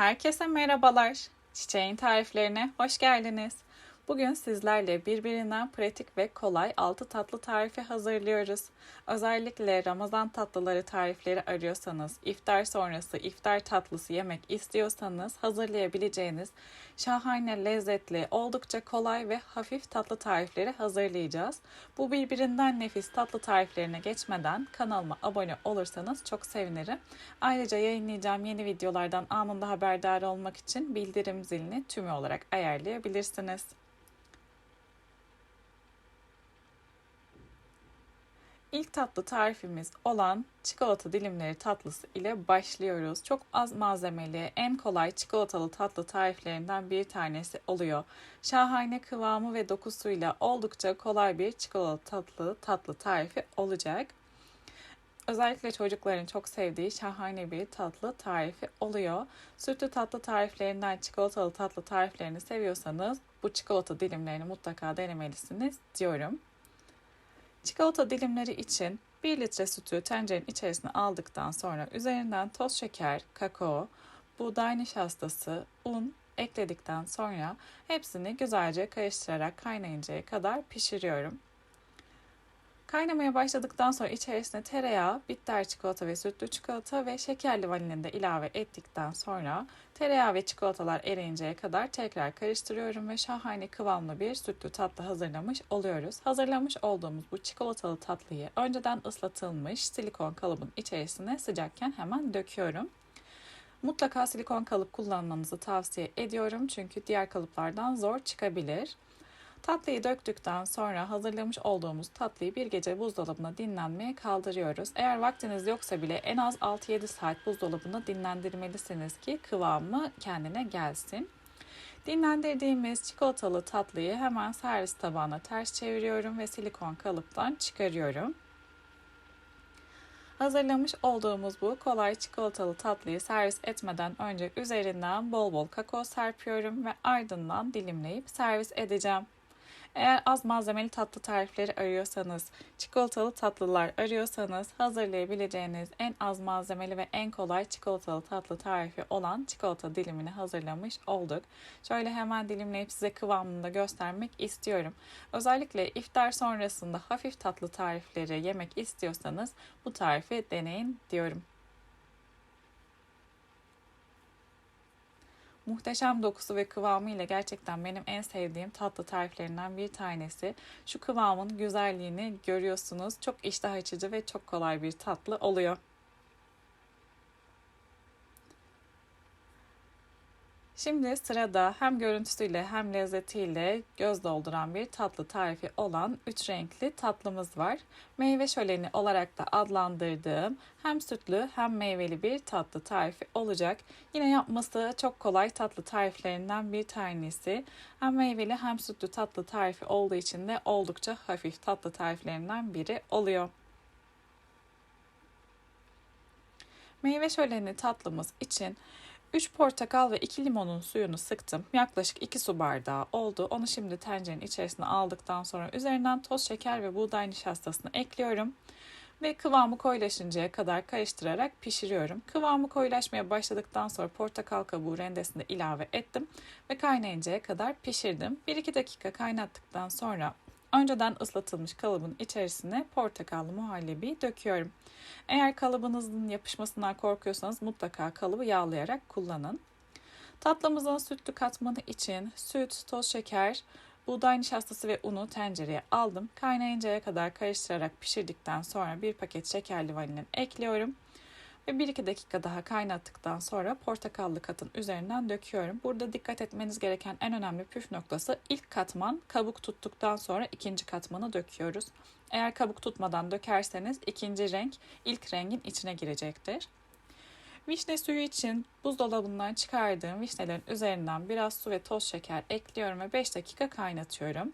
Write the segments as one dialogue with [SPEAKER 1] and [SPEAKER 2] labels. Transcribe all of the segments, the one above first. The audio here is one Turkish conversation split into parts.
[SPEAKER 1] Herkese merhabalar. Çiçeğin tariflerine hoş geldiniz. Bugün sizlerle birbirinden pratik ve kolay 6 tatlı tarifi hazırlıyoruz. Özellikle Ramazan tatlıları tarifleri arıyorsanız, iftar sonrası iftar tatlısı yemek istiyorsanız hazırlayabileceğiniz şahane, lezzetli, oldukça kolay ve hafif tatlı tarifleri hazırlayacağız. Bu birbirinden nefis tatlı tariflerine geçmeden kanalıma abone olursanız çok sevinirim. Ayrıca yayınlayacağım yeni videolardan anında haberdar olmak için bildirim zilini tümü olarak ayarlayabilirsiniz. İlk tatlı tarifimiz olan çikolata dilimleri tatlısı ile başlıyoruz. Çok az malzemeli, en kolay çikolatalı tatlı tariflerinden bir tanesi oluyor. Şahane kıvamı ve dokusuyla oldukça kolay bir çikolata tatlı tatlı tarifi olacak. Özellikle çocukların çok sevdiği şahane bir tatlı tarifi oluyor. Sütlü tatlı tariflerinden çikolatalı tatlı tariflerini seviyorsanız bu çikolata dilimlerini mutlaka denemelisiniz diyorum. Çikolata dilimleri için 1 litre sütü tencerenin içerisine aldıktan sonra üzerinden toz şeker, kakao, buğday nişastası, un ekledikten sonra hepsini güzelce karıştırarak kaynayıncaya kadar pişiriyorum. Kaynamaya başladıktan sonra içerisine tereyağı, bitter çikolata ve sütlü çikolata ve şekerli vanilini de ilave ettikten sonra tereyağı ve çikolatalar eriyinceye kadar tekrar karıştırıyorum ve şahane kıvamlı bir sütlü tatlı hazırlamış oluyoruz. Hazırlamış olduğumuz bu çikolatalı tatlıyı önceden ıslatılmış silikon kalıbın içerisine sıcakken hemen döküyorum. Mutlaka silikon kalıp kullanmanızı tavsiye ediyorum çünkü diğer kalıplardan zor çıkabilir. Tatlıyı döktükten sonra hazırlamış olduğumuz tatlıyı bir gece buzdolabına dinlenmeye kaldırıyoruz. Eğer vaktiniz yoksa bile en az 6-7 saat buzdolabında dinlendirmelisiniz ki kıvamı kendine gelsin. Dinlendirdiğimiz çikolatalı tatlıyı hemen servis tabağına ters çeviriyorum ve silikon kalıptan çıkarıyorum. Hazırlamış olduğumuz bu kolay çikolatalı tatlıyı servis etmeden önce üzerinden bol bol kakao serpiyorum ve ardından dilimleyip servis edeceğim. Eğer az malzemeli tatlı tarifleri arıyorsanız, çikolatalı tatlılar arıyorsanız hazırlayabileceğiniz en az malzemeli ve en kolay çikolatalı tatlı tarifi olan çikolata dilimini hazırlamış olduk. Şöyle hemen dilimleyip size kıvamını da göstermek istiyorum. Özellikle iftar sonrasında hafif tatlı tarifleri yemek istiyorsanız bu tarifi deneyin diyorum. Muhteşem dokusu ve kıvamı ile gerçekten benim en sevdiğim tatlı tariflerinden bir tanesi. Şu kıvamın güzelliğini görüyorsunuz. Çok iştah açıcı ve çok kolay bir tatlı oluyor. Şimdi sırada hem görüntüsüyle hem lezzetiyle göz dolduran bir tatlı tarifi olan üç renkli tatlımız var. Meyve şöleni olarak da adlandırdığım hem sütlü hem meyveli bir tatlı tarifi olacak. Yine yapması çok kolay tatlı tariflerinden bir tanesi. Hem meyveli hem sütlü tatlı tarifi olduğu için de oldukça hafif tatlı tariflerinden biri oluyor. Meyve şöleni tatlımız için 3 portakal ve 2 limonun suyunu sıktım. Yaklaşık 2 su bardağı oldu. Onu şimdi tencerenin içerisine aldıktan sonra üzerinden toz şeker ve buğday nişastasını ekliyorum. Ve kıvamı koyulaşıncaya kadar karıştırarak pişiriyorum. Kıvamı koyulaşmaya başladıktan sonra portakal kabuğu rendesini ilave ettim ve kaynayıncaya kadar pişirdim. 1-2 dakika kaynattıktan sonra önceden ıslatılmış kalıbın içerisine portakallı muhallebi döküyorum. Eğer kalıbınızın yapışmasından korkuyorsanız mutlaka kalıbı yağlayarak kullanın. Tatlımızın sütlü katmanı için süt, toz şeker, buğday nişastası ve unu tencereye aldım. Kaynayıncaya kadar karıştırarak pişirdikten sonra bir paket şekerli vanilin ekliyorum. Ve 1-2 dakika daha kaynattıktan sonra portakallı katın üzerinden döküyorum. Burada dikkat etmeniz gereken en önemli püf noktası ilk katman kabuk tuttuktan sonra ikinci katmanı döküyoruz. Eğer kabuk tutmadan dökerseniz ikinci renk ilk rengin içine girecektir. Vişne suyu için buzdolabından çıkardığım vişnelerin üzerinden biraz su ve toz şeker ekliyorum ve 5 dakika kaynatıyorum.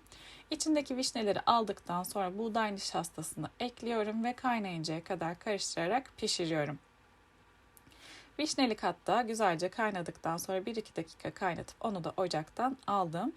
[SPEAKER 1] İçindeki vişneleri aldıktan sonra buğday nişastasını ekliyorum ve kaynayıncaya kadar karıştırarak pişiriyorum. Vişneli katta güzelce kaynadıktan sonra 1-2 dakika kaynatıp onu da ocaktan aldım.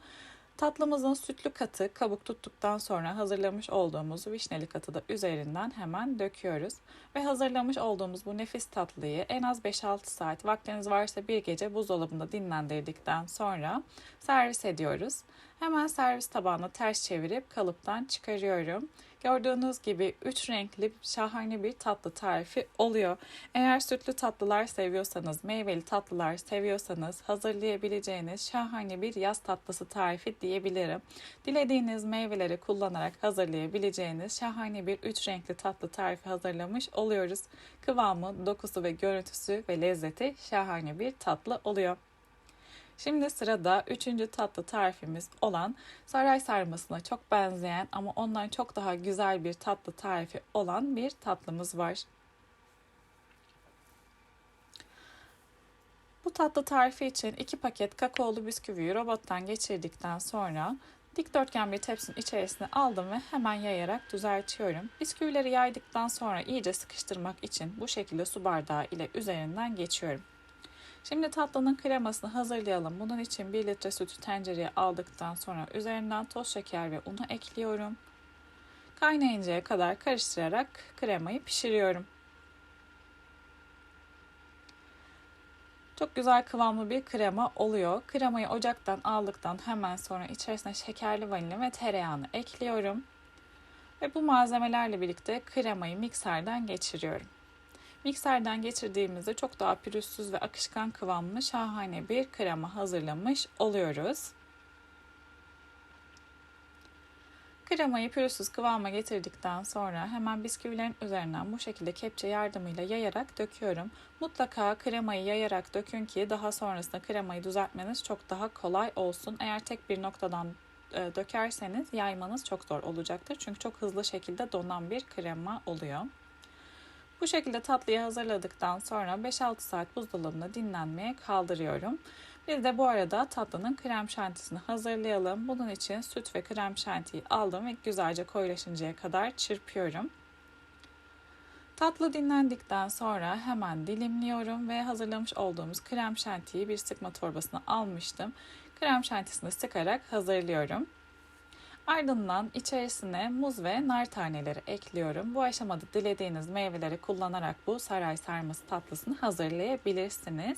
[SPEAKER 1] Tatlımızın sütlü katı kabuk tuttuktan sonra hazırlamış olduğumuz vişneli katı da üzerinden hemen döküyoruz. Ve hazırlamış olduğumuz bu nefis tatlıyı en az 5-6 saat vaktiniz varsa bir gece buzdolabında dinlendirdikten sonra servis ediyoruz. Hemen servis tabağına ters çevirip kalıptan çıkarıyorum. Gördüğünüz gibi 3 renkli şahane bir tatlı tarifi oluyor. Eğer sütlü tatlılar seviyorsanız, meyveli tatlılar seviyorsanız hazırlayabileceğiniz şahane bir yaz tatlısı tarifi diyebilirim. Dilediğiniz meyveleri kullanarak hazırlayabileceğiniz şahane bir 3 renkli tatlı tarifi hazırlamış oluyoruz. Kıvamı, dokusu ve görüntüsü ve lezzeti şahane bir tatlı oluyor. Şimdi sırada üçüncü tatlı tarifimiz olan saray sarmasına çok benzeyen ama ondan çok daha güzel bir tatlı tarifi olan bir tatlımız var. Bu tatlı tarifi için 2 paket kakaolu bisküviyi robottan geçirdikten sonra dikdörtgen bir tepsinin içerisine aldım ve hemen yayarak düzeltiyorum. Bisküvileri yaydıktan sonra iyice sıkıştırmak için bu şekilde su bardağı ile üzerinden geçiyorum. Şimdi tatlının kremasını hazırlayalım. Bunun için 1 litre sütü tencereye aldıktan sonra üzerinden toz şeker ve unu ekliyorum. Kaynayıncaya kadar karıştırarak kremayı pişiriyorum. Çok güzel kıvamlı bir krema oluyor. Kremayı ocaktan aldıktan hemen sonra içerisine şekerli vanilya ve tereyağını ekliyorum. Ve bu malzemelerle birlikte kremayı mikserden geçiriyorum. Mikserden geçirdiğimizde çok daha pürüzsüz ve akışkan kıvamlı şahane bir krema hazırlamış oluyoruz. Kremayı pürüzsüz kıvama getirdikten sonra hemen bisküvilerin üzerinden bu şekilde kepçe yardımıyla yayarak döküyorum. Mutlaka kremayı yayarak dökün ki daha sonrasında kremayı düzeltmeniz çok daha kolay olsun. Eğer tek bir noktadan e, dökerseniz yaymanız çok zor olacaktır. Çünkü çok hızlı şekilde donan bir krema oluyor. Bu şekilde tatlıyı hazırladıktan sonra 5-6 saat buzdolabında dinlenmeye kaldırıyorum. Biz de bu arada tatlının krem şantisini hazırlayalım. Bunun için süt ve krem şantiyi aldım ve güzelce koyulaşıncaya kadar çırpıyorum. Tatlı dinlendikten sonra hemen dilimliyorum ve hazırlamış olduğumuz krem şantiyi bir sıkma torbasına almıştım. Krem şantisini sıkarak hazırlıyorum. Ardından içerisine muz ve nar taneleri ekliyorum. Bu aşamada dilediğiniz meyveleri kullanarak bu saray sarması tatlısını hazırlayabilirsiniz.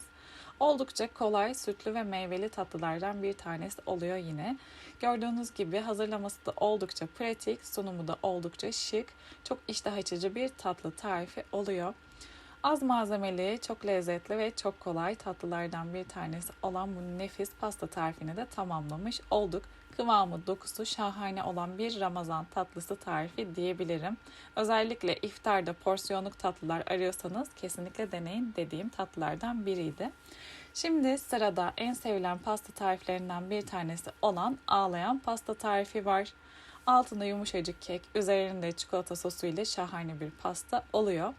[SPEAKER 1] Oldukça kolay, sütlü ve meyveli tatlılardan bir tanesi oluyor yine. Gördüğünüz gibi hazırlaması da oldukça pratik, sunumu da oldukça şık. Çok iştah açıcı bir tatlı tarifi oluyor. Az malzemeli, çok lezzetli ve çok kolay tatlılardan bir tanesi olan bu nefis pasta tarifini de tamamlamış olduk. Kıvamı, dokusu şahane olan bir Ramazan tatlısı tarifi diyebilirim. Özellikle iftarda porsiyonluk tatlılar arıyorsanız kesinlikle deneyin dediğim tatlılardan biriydi. Şimdi sırada en sevilen pasta tariflerinden bir tanesi olan ağlayan pasta tarifi var. Altında yumuşacık kek, üzerinde çikolata sosu ile şahane bir pasta oluyor.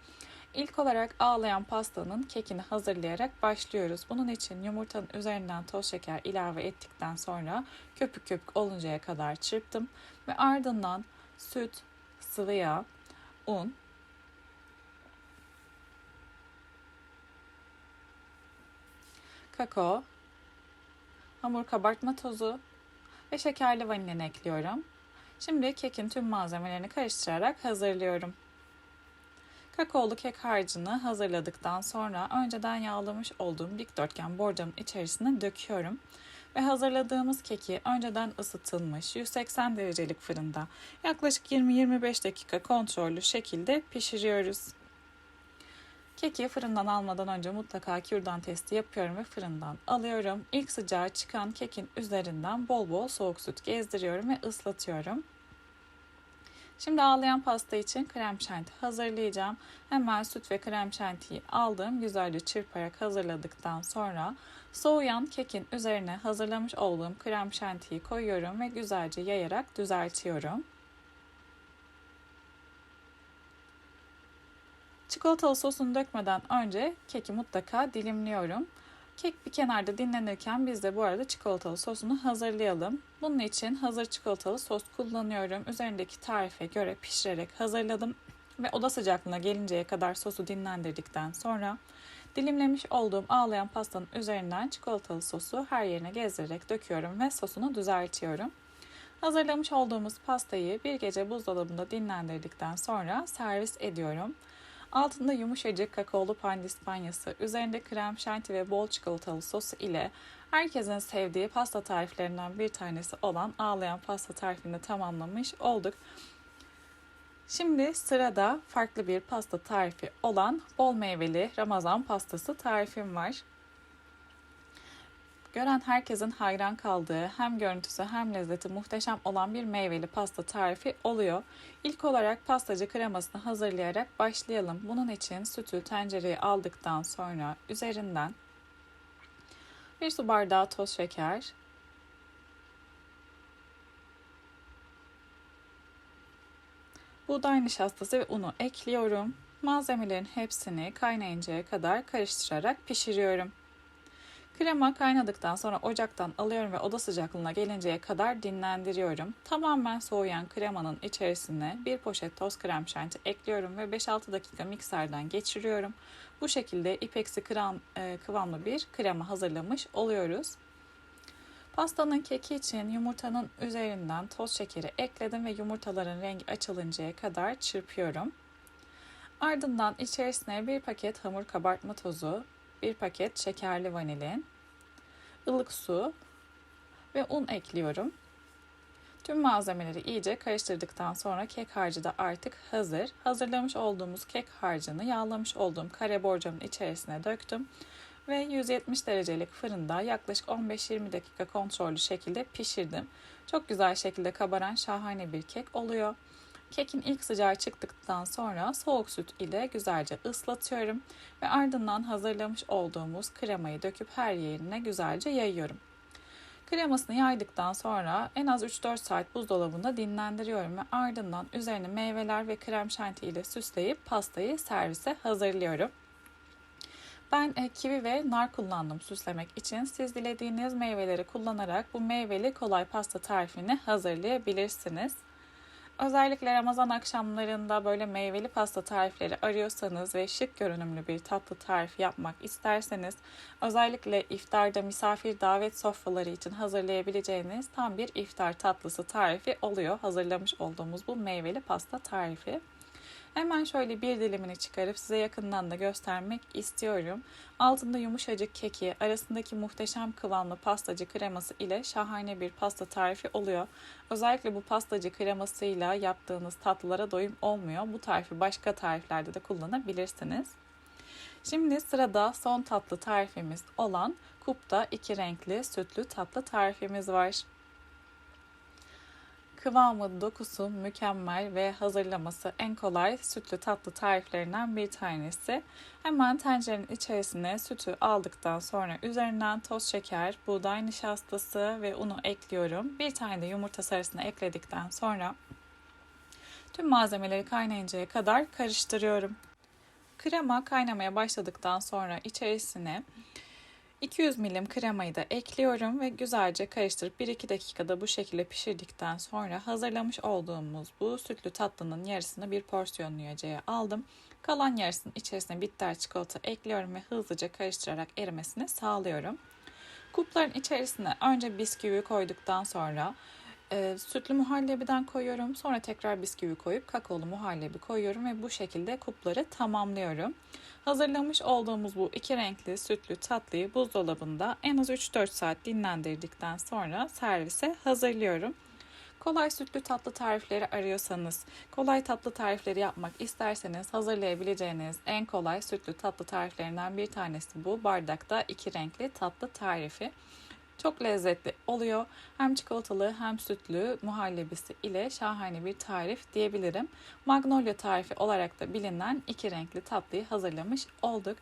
[SPEAKER 1] İlk olarak ağlayan pastanın kekini hazırlayarak başlıyoruz. Bunun için yumurtanın üzerinden toz şeker ilave ettikten sonra köpük köpük oluncaya kadar çırptım ve ardından süt, sıvı yağ, un, kakao, hamur kabartma tozu ve şekerli vanilini ekliyorum. Şimdi kekin tüm malzemelerini karıştırarak hazırlıyorum. Kakaolu kek harcını hazırladıktan sonra önceden yağlamış olduğum dikdörtgen borcamın içerisine döküyorum. Ve hazırladığımız keki önceden ısıtılmış 180 derecelik fırında yaklaşık 20-25 dakika kontrollü şekilde pişiriyoruz. Keki fırından almadan önce mutlaka kürdan testi yapıyorum ve fırından alıyorum. İlk sıcağı çıkan kekin üzerinden bol bol soğuk süt gezdiriyorum ve ıslatıyorum. Şimdi ağlayan pasta için krem şanti hazırlayacağım. Hemen süt ve krem şantiyi aldım. Güzelce çırparak hazırladıktan sonra soğuyan kekin üzerine hazırlamış olduğum krem şantiyi koyuyorum ve güzelce yayarak düzeltiyorum. Çikolatalı sosunu dökmeden önce keki mutlaka dilimliyorum. Kek bir kenarda dinlenirken biz de bu arada çikolatalı sosunu hazırlayalım. Bunun için hazır çikolatalı sos kullanıyorum. Üzerindeki tarife göre pişirerek hazırladım ve oda sıcaklığına gelinceye kadar sosu dinlendirdikten sonra dilimlemiş olduğum ağlayan pastanın üzerinden çikolatalı sosu her yerine gezdirerek döküyorum ve sosunu düzeltiyorum. Hazırlamış olduğumuz pastayı bir gece buzdolabında dinlendirdikten sonra servis ediyorum. Altında yumuşacık kakaolu pandispanyası, üzerinde krem şanti ve bol çikolatalı sosu ile herkesin sevdiği pasta tariflerinden bir tanesi olan ağlayan pasta tarifini tamamlamış olduk. Şimdi sırada farklı bir pasta tarifi olan bol meyveli Ramazan pastası tarifim var. Gören herkesin hayran kaldığı hem görüntüsü hem lezzeti muhteşem olan bir meyveli pasta tarifi oluyor. İlk olarak pastacı kremasını hazırlayarak başlayalım. Bunun için sütü tencereye aldıktan sonra üzerinden bir su bardağı toz şeker, buğday nişastası ve unu ekliyorum. Malzemelerin hepsini kaynayıncaya kadar karıştırarak pişiriyorum. Krema kaynadıktan sonra ocaktan alıyorum ve oda sıcaklığına gelinceye kadar dinlendiriyorum. Tamamen soğuyan kremanın içerisine bir poşet toz krem şanti ekliyorum ve 5-6 dakika mikserden geçiriyorum. Bu şekilde ipeksi kıram, e, kıvamlı bir krema hazırlamış oluyoruz. Pastanın keki için yumurtanın üzerinden toz şekeri ekledim ve yumurtaların rengi açılıncaya kadar çırpıyorum. Ardından içerisine bir paket hamur kabartma tozu, bir paket şekerli vanilin, ılık su ve un ekliyorum. Tüm malzemeleri iyice karıştırdıktan sonra kek harcı da artık hazır. Hazırlamış olduğumuz kek harcını yağlamış olduğum kare borcamın içerisine döktüm ve 170 derecelik fırında yaklaşık 15-20 dakika kontrollü şekilde pişirdim. Çok güzel şekilde kabaran şahane bir kek oluyor. Kekin ilk sıcağı çıktıktan sonra soğuk süt ile güzelce ıslatıyorum ve ardından hazırlamış olduğumuz kremayı döküp her yerine güzelce yayıyorum. Kremasını yaydıktan sonra en az 3-4 saat buzdolabında dinlendiriyorum ve ardından üzerine meyveler ve krem şanti ile süsleyip pastayı servise hazırlıyorum. Ben e, kivi ve nar kullandım süslemek için. Siz dilediğiniz meyveleri kullanarak bu meyveli kolay pasta tarifini hazırlayabilirsiniz. Özellikle Ramazan akşamlarında böyle meyveli pasta tarifleri arıyorsanız ve şık görünümlü bir tatlı tarif yapmak isterseniz özellikle iftarda misafir davet sofraları için hazırlayabileceğiniz tam bir iftar tatlısı tarifi oluyor. Hazırlamış olduğumuz bu meyveli pasta tarifi. Hemen şöyle bir dilimini çıkarıp size yakından da göstermek istiyorum. Altında yumuşacık keki, arasındaki muhteşem kıvamlı pastacı kreması ile şahane bir pasta tarifi oluyor. Özellikle bu pastacı kremasıyla yaptığınız tatlılara doyum olmuyor. Bu tarifi başka tariflerde de kullanabilirsiniz. Şimdi sırada son tatlı tarifimiz olan kupta iki renkli sütlü tatlı tarifimiz var. Kıvamı, dokusu mükemmel ve hazırlaması en kolay sütlü tatlı tariflerinden bir tanesi. Hemen tencerenin içerisine sütü aldıktan sonra üzerinden toz şeker, buğday nişastası ve unu ekliyorum. Bir tane de yumurta sarısını ekledikten sonra tüm malzemeleri kaynayıncaya kadar karıştırıyorum. Krema kaynamaya başladıktan sonra içerisine 200 milim kremayı da ekliyorum ve güzelce karıştırıp 1-2 dakikada bu şekilde pişirdikten sonra hazırlamış olduğumuz bu sütlü tatlının yarısını bir porsiyon yiyeceğe aldım. Kalan yarısının içerisine bitter çikolata ekliyorum ve hızlıca karıştırarak erimesini sağlıyorum. Kupların içerisine önce bisküvi koyduktan sonra e, sütlü muhallebiden koyuyorum. Sonra tekrar bisküvi koyup kakaolu muhallebi koyuyorum ve bu şekilde kupları tamamlıyorum. Hazırlamış olduğumuz bu iki renkli sütlü tatlıyı buzdolabında en az 3-4 saat dinlendirdikten sonra servise hazırlıyorum. Kolay sütlü tatlı tarifleri arıyorsanız, kolay tatlı tarifleri yapmak isterseniz hazırlayabileceğiniz en kolay sütlü tatlı tariflerinden bir tanesi bu. Bardakta iki renkli tatlı tarifi. Çok lezzetli oluyor. Hem çikolatalı hem sütlü muhallebisi ile şahane bir tarif diyebilirim. Magnolia tarifi olarak da bilinen iki renkli tatlıyı hazırlamış olduk.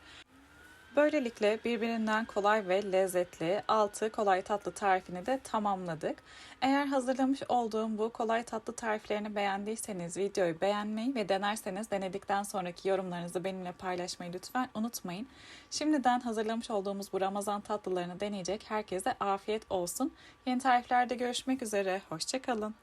[SPEAKER 1] Böylelikle birbirinden kolay ve lezzetli 6 kolay tatlı tarifini de tamamladık. Eğer hazırlamış olduğum bu kolay tatlı tariflerini beğendiyseniz videoyu beğenmeyi ve denerseniz denedikten sonraki yorumlarınızı benimle paylaşmayı lütfen unutmayın. Şimdiden hazırlamış olduğumuz bu Ramazan tatlılarını deneyecek herkese afiyet olsun. Yeni tariflerde görüşmek üzere. Hoşçakalın.